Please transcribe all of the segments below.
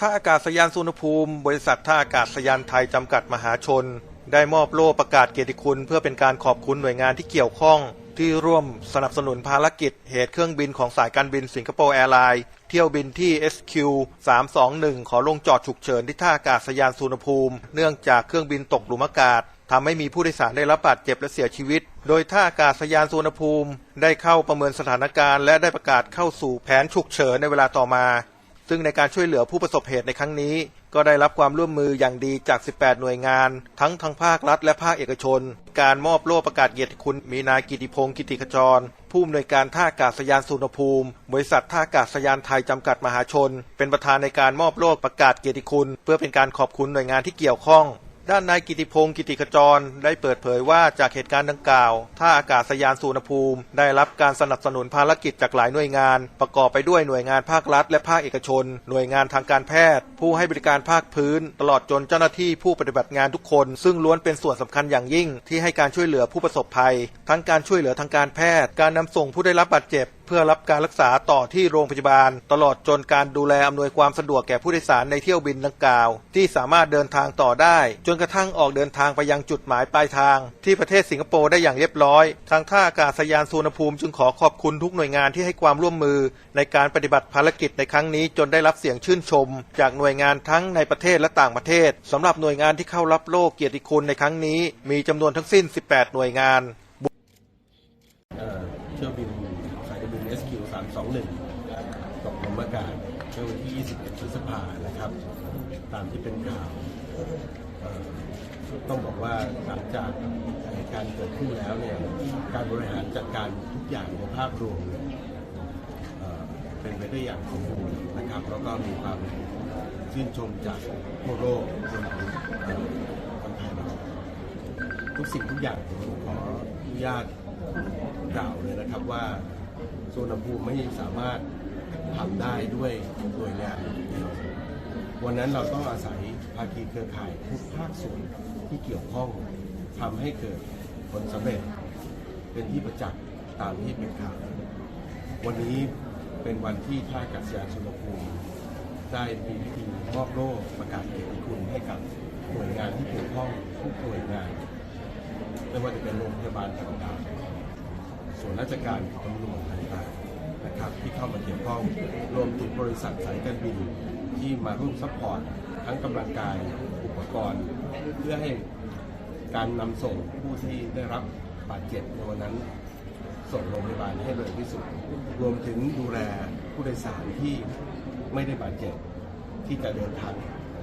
ท่าอากาศยานสุวรรณภูมิ บริษัทท่าอากาศยานไทยจำกัดมหาชน ได้มอบโล่ประกาศเกียรติคุณ เพื่อเป็นการขอบคุณหน่วยงานที่เกี่ยวข้อง ที่ร่วมสนับสนุนภารกิจ เหตุเครื่องบินของสายการบินสิงคโปร์แอร์ไลน์เที่ยวบินที่ SQ 321 ขอลงจอดฉุกเฉินที่ท่าอากาศยานสุวรรณภูมิ เนื่องจากเครื่องบินตกหลุมอากาศทำให้มีผู้โดยสารได้รับบาดเจ็บและเสียชีวิต โดยท่าอากาศยานสุวรรณภูมิ ได้เข้าประเมินสถานการณ์และได้ประกาศเข้าสู่แผนฉุกเฉินในเวลาต่อมา ซึ่งในการช่วยเหลือผู้ประสบเหตุในครั้งนี้ ก็ได้รับความร่วมมืออย่างดีจาก 18 หน่วยงาน ทั้งทางภาครัฐและภาคเอกชน การมอบโล่ประกาศเกียรติคุณมีนายกิติพงศ์กิติขจร ผู้อำนวยการท่าอากาศยานสุวรรภูมิ บริษัทท่าอากาศยานไทยจำกัดมหาชน เป็นประธานในการมอบโล่ประกาศเกียรติคุณ เพื่อเป็นการขอบคุณหน่วยงานที่เกี่ยวข้อง ด้านนายกิติพงศ์กิติขจร ได้เปิดเผยว่าจากเหตุการณ์ดังกล่าวท่าอากาศยานสุวรรณภูมิ ได้รับการสนับสนุนภารกิจจากหลายหน่วยงาน ประกอบไปด้วยหน่วยงานภาครัฐ และภาคเอกชน หน่วยงานทางการแพทย์ ผู้ให้บริการภาคพื้น ตลอดจนเจ้าหน้าที่ผู้ปฏิบัติงานทุกคน ซึ่งล้วนเป็นส่วนสำคัญอย่างยิ่ง ที่ให้การช่วยเหลือผู้ประสบภัย ทั้งการช่วยเหลือทางการแพทย์ การนำส่งผู้ได้รับบาดเจ็บ พื่อรับการรักษาต่อที่โรงพยาบาล ตลอดจนการดูแลอำนวยความสะดวกแก่ผู้โดยสารในเที่ยวบินดังกล่าว ที่สามารถเดินทางต่อได้ จนกระทั่งออกเดินทางไปยังจุดหมายปลายทาง ที่ประเทศสิงคโปร์ได้อย่างเรียบร้อย ทางท่าอากาศยานสุวรรณภูมิจึงขอขอบคุณทุกหน่วยงานที่ให้ความร่วมมือ ในการปฏิบัติภารกิจในครั้งนี้จนได้รับเสียงชื่นชม จากหน่วยงานทั้งในประเทศและต่างประเทศสำหรับหน่วยงานที่เข้ารับโล่เกียรติคุณในครั้งนี้ มีจำนวนทั้งสิ้น 18 หน่วยงาน เอ่อเที่ยวบินสายการบิน SQ 21ตกลงอากาศเมื่อวันที่ 21 พฤษภานะครับ ตามที่เป็นข่าวต้องบอกว่าหลังจากเหตุการณ์เกิดขึ้นแล้วเนี่ยการบริหารจัดการทุกอย่างในภาพรวมเเป็นไปได้อย่างสมบูรณ์นะครับ แล้วก็มีความชื่นชมจากทั่วโลกรวมถึงคนไทยเราทุกสิ่งทุกอย่างผมขออนุญาตกล่าวเลยนะครับว่า โซนภูมิไม่สามารถทำได้ด้วยหน่วยงานเดียวันนั้นเราต้องอาศัยภาคีเครือข่ายทุกภาคส่วนที่เกี่ยวข้องทำให้เกิดผลสำเร็จ เป็นที่ประจักษ์ตามที่เป็นข่าววันนี้เป็นวันที่ท่ากาศยานสุวรรณภูมิได้มีพิธีมอบโล่ประกาศเกียรติคุณให้กับหน่วยงานที่เกี่ยวข้องทุกหน่วยงานไม่ว่าจะเป็นโรงพยาบาลต่างๆ ส่วนราชการตำรวจต่างๆนะครับที่เข้ามาเกี่ยวข้องรวมถึงบริษัทสายการบินที่มาร่วมซัพพอร์ตทั้งกำลังกายอุปกรณ์ เพื่อให้การนำส่งผู้ที่ได้รับบาดเจ็บในวันนั้น ส่งโรงพยาบาลให้เร็วที่สุด รวมถึงดูแลผู้โดยสารที่ไม่ได้บาดเจ็บที่จะเดินทาง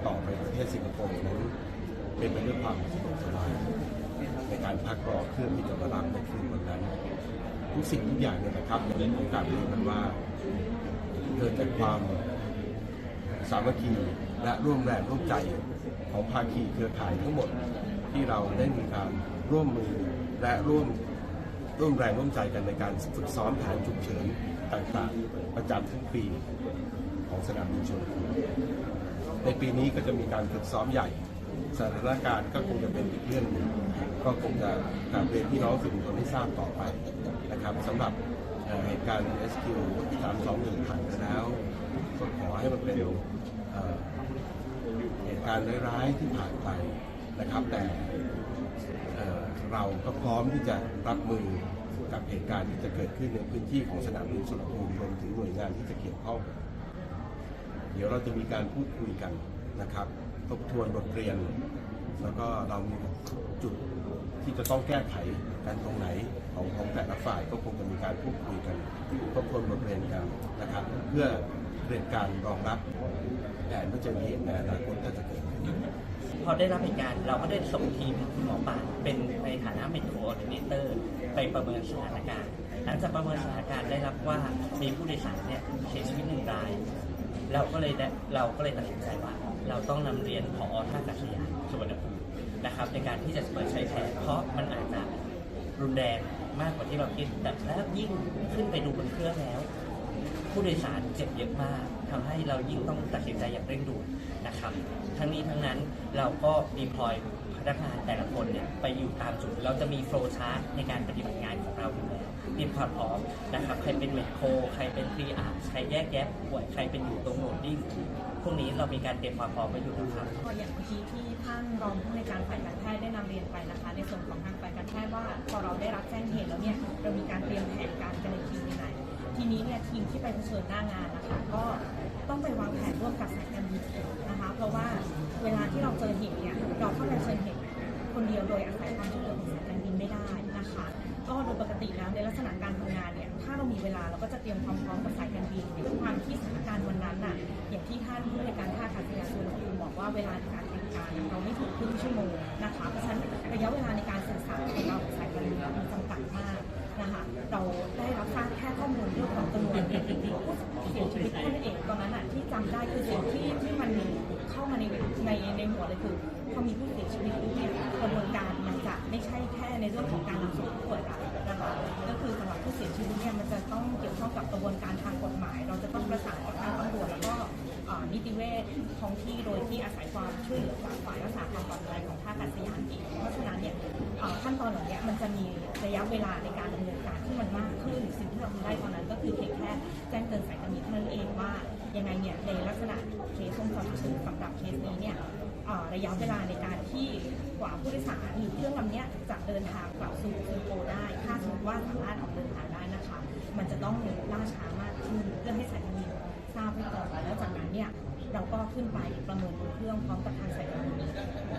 ต่อไปประเทศสิงคโปร์นั้นเป็นไปด้วยความสะดวกสบายในการพักรอเครื่องที่จะมารับในคืนวันนั้น ทุกสิ่งทุกอย่างเนี่ยนะครับในโครงการนี้มันว่าเกิดจากความสามัคคีและร่วมแรงร่วมใจของภาคีเครือข่ายทั้งหมดที่เราได้มีการร่วมมือและร่วมร่วมแรงร่วมใจกันในการฝึกซ้อมแผนฉุกเฉินต่างๆ ประจำทุกปีของสนามบินชลบุรีในปีนี้ก็จะมีการฝึกซ้อมใหญ่ สถานการณ์ก็คงจะเป็นอีกเรื่องหนึ่งก็คงจะกราบเรียนพี่น้องสื่อมวลชนให้ทราบต่อไปนะครับสำหรับเหตุการณ์ SQ 321ผ่านไปแล้วก็ขอให้มันเป็นเหตุการณ์ร้ายๆที่ผ่านไปนะครับ แต่เอ่อเราก็พร้อมที่จะรับมือกับเหตุการณ์ที่จะเกิดขึ้นในพื้นที่ของสนามบินสุวรรณภูมิรวมถึงหน่วยงานที่จะเกี่ยวข้อง เดี๋ยวเราจะมีการพูดคุยกัน นะครับทบทวนบทเรียน แล้วก็เรามีจุดที่จะต้องแก้ไขกันตรงไหนของของแต่ละฝ่ายก็คงจะมีการพูดคุยกันทบทวนบทเรียนกันนะครับ เพื่อเรียนการรองรับแผนเพื่อจะมีเหตุในอนาคตถ้าจะเกิดขึ้นพอได้รับเหตุการณ์เราก็ได้ส่งทีมคุณหมอป่าเป็นในฐานะเป็นโคออร์ดิเนเตอร์ไปประเมินสถานการณ์ หลังจากประเมินสถานการณ์ได้รับว่ามีผู้โดยสารเนี่ยเสียชีวิตหนึ่งราย เราก็เลยได้เราก็เลยตัดสินใจว่า เราต้องนำเรียนพอท่ากาศยานสุวรรณภูมินะครับ ในการที่จะเปิดใช้แผนเพราะมันอาจจะรุนแรงมากกว่าที่เราคิดแต่แล้วยิ่งขึ้นไปดูบนเครื่องแล้ว ผู้โดยสารเจ็บเยอะมากทำให้เรายิ่งต้องตัดสินใจอย่างเร่งด่วนนะครับ ทั้งนี้ทั้งนั้นเราก็ดีพลอย พนักงานแต่ละคนเนี่ยไปอยู่ตามจุด เราจะมีโฟล์ชาร์ตในการปฏิบัติงานของเราอยู่แล้วเตรียมความพร้อมนะครับ ใครเป็นเมดโค ใครเป็นพรีอาร์ใครแยกแยะป่วย ใครเป็นอยู่ตรงโหมดดิ้งพวกนี้เรามีการเตรียมความพร้อมไว้อยู่แล้วครับก็อย่างเมื่อกี้ที่ท่านรองผู้ในการฝ่ายการแพทย์ได้นำเรียนไปนะคะ ในส่วนของทางฝ่ายการแพทย์ว่าพอเราได้รับแจ้งเหตุแล้วเนี่ยเรามีการเตรียมแผนการกันในทีมยังไงทีนี้เนี่ยทีมที่ไปเผชิญหน้างานนะคะก็ต้องไปวางแผนร่วมกับสายการบินนะคะ เพราะว่าเวลาที่เราเจอเหตุเนี่ย เราเข้าไปเชิญเหตุคนเดียวโดยอาศัยความช่วยเหลือของสายการบินไม่ได้นะคะ ก็โดยปกติแล้วในลักษณะการทำงานเนี่ยถ้าเรามีเวลาเราก็จะเตรียมความพร้อมกับสายการบินด้วยความที่สถานการณ์วันนั้นน่ะอย่างที่ท่านผู้ในการท่าอากาศยานสุวรรณภูมิบอกว่าเวลาในการบริการเราไม่ถึงครึ่งชั่วโมงนะคะเพราะฉะนั้นระยะเวลาในการสื่อสารของเราสายการบินมีจำกัดมากนะคะเราได้รับทราบแค่ข้อมูลเรื่องของจำนวนผู้เสียชีวิตเท่านั้นเองตอนนั้นอะที่จำได้คือสิ่งที่ที่มันเข้ามาในในในหัวเลยคือ พอมีผู้เสียชีวิตเนี่ยกระบวนการมันจะไม่ใช่แค่ในเรื่องของการนำส่งผู้ป่วยละนะคะก็คือสำหรับผู้เสียชีวิตเนี่ยมันจะต้องเกี่ยวข้องกับกระบวนการทางกฎหมาย เราจะต้องประสานกับทางตำรวจแล้วก็นิติเวชท้องที่โดยที่อาศัยความช่วยเหลือจากฝ่ายรักษาความปลอดภัยของท่าอากาศยานเองเพราะฉะนั้นเนี่ยขั้นตอนเหล่านี้มันจะมีระยะเวลาในการดำเนินการที่มันมากขึ้น สิ่งที่เราทำได้ตอนนั้นก็คือเพียงแค่แจ้งเตือนสายการบินเท่านั้นเองว่ายังไงเนี่ยในลักษณะเคสส้มจอมฉุกสำหรับเคสนี้เนี่ย ระยะเวลาในการที่กว่าผู้โดยสารหรือเครื่องลำเนี้ยจะเดินทางกลับสู่สิงคโปร์ได้ ถ้าสมมติว่าสามารถออกเดินทางได้นะคะ มันจะต้องล่าช้ามากขึ้นเพื่อให้สายการบินทราบไว้ก่อนแล้วจากนั้นเนี่ยเราก็ขึ้นไปประเมินบนเครื่องพร้อมกับทางสายการบิน